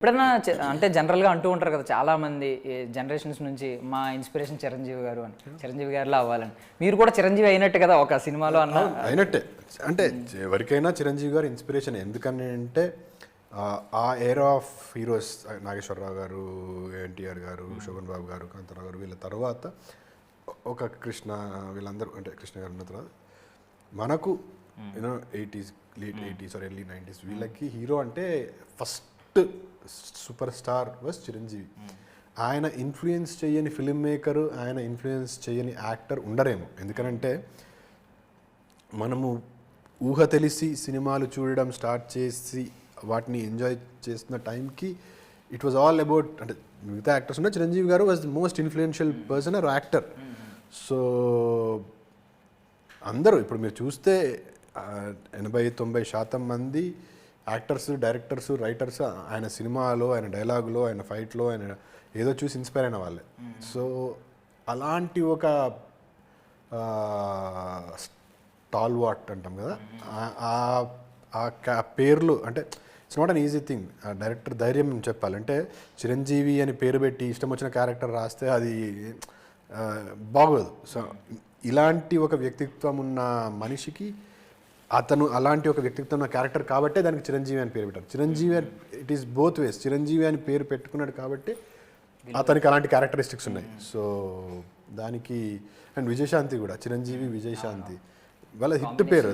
ఎప్పుడైనా చె- అంటే జనరల్గా అంటూ ఉంటారు కదా చాలా మంది జనరేషన్స్ నుంచి మా ఇన్స్పిరేషన్ చిరంజీవి గారు అని. చిరంజీవి గారిలో అవ్వాలని. మీరు కూడా చిరంజీవి అయినట్టు కదా ఒక సినిమాలో అన్న అయినట్టే. అంటే ఎవరికైనా చిరంజీవి గారు ఇన్స్పిరేషన్. ఎందుకని అంటే ఆ, ఆ ఏరా ఆఫ్ హీరోస్ నాగేశ్వరరావు గారు ఎన్టీఆర్ గారు శోభన్ బాబు గారు కాంతారావు గారు వీళ్ళ తర్వాత ఒక కృష్ణ వీళ్ళందరూ అంటే కృష్ణ గారు ఉన్న తర్వాత మనకు you know eighties late eighties or early nineties వీళ్ళకి హీరో అంటే first super star was Chiranjeevi ఆయన ఇన్ఫ్లుయెన్స్ చేయని ఫిల్మ్ మేకర్ ఆయన ఇన్ఫ్లుయెన్స్ చేయని యాక్టర్ ఉండరేమో. ఎందుకనంటే మనము ఊహ తెలిసి సినిమాలు చూడడం స్టార్ట్ చేసి వాటిని ఎంజాయ్ చేస్తున్న టైంకి ఇట్ వాజ్ ఆల్ అబౌట్ అంటే మిగతా యాక్టర్స్ ఉన్న Chiranjeevi garu was the most influential person or actor so అందరూ ఇప్పుడు మీరు చూస్తే ఎనభై తొంభై శాతం మంది యాక్టర్స్ డైరెక్టర్స్ రైటర్స్ ఆయన సినిమాలో ఆయన డైలాగులో ఆయన ఫైట్లో ఆయన ఏదో చూసి ఇన్స్పైర్ అయిన వాళ్ళే. సో అలాంటి ఒక టాల్ వాట్ అంటాం కదా. ఆ- ఆ- పేర్లు అంటే it's not an easy thing ఆ డైరెక్టర్ ధైర్యం చెప్పాలంటే చిరంజీవి అని పేరు పెట్టి ఇష్టం వచ్చిన క్యారెక్టర్ రాస్తే అది బాగోదు. సో ఇలాంటి ఒక వ్యక్తిత్వం ఉన్న మనిషికి అతను అలాంటి ఒక వ్యక్తిత్వం ఉన్న క్యారెక్టర్ కాబట్టే దానికి చిరంజీవి అని పేరు పెట్టారు. Chiranjeevi it is both ways Chiranjeevi అని పేరు పెట్టుకున్నాడు కాబట్టి అతనికి అలాంటి క్యారెక్టరిస్టిక్స్ ఉన్నాయి. సో దానికి అండ్ విజయశాంతి కూడా చిరంజీవి విజయశాంతి. వాళ్ళ హిట్ పేరు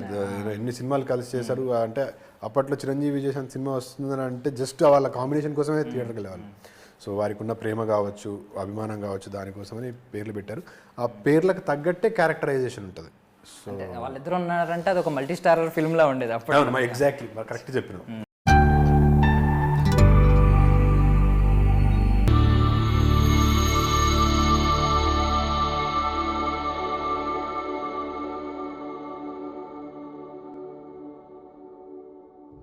ఎన్ని సినిమాలు కలిసి చేశారు అంటే అప్పట్లో చిరంజీవి విజయశాంతి సినిమా వస్తుందని అంటే జస్ట్ వాళ్ళ కాంబినేషన్ కోసమే థియేటర్కి వెళ్ళేవాళ్ళు. సో వారికి ఉన్న ప్రేమ కావచ్చు అభిమానం కావచ్చు దానికోసమని పేర్లు పెట్టారు. ఆ పేర్లకు తగ్గట్టే క్యారెక్టరైజేషన్ ఉంటుంది. వాళ్ళిద్దరు ఉన్నారంటే అది ఒక మల్టీ స్టారర్ ఫిల్మ్ లా ఉండేది అప్పుడు ఎగ్జాక్ట్లీ కరెక్ట్ చెప్పినాం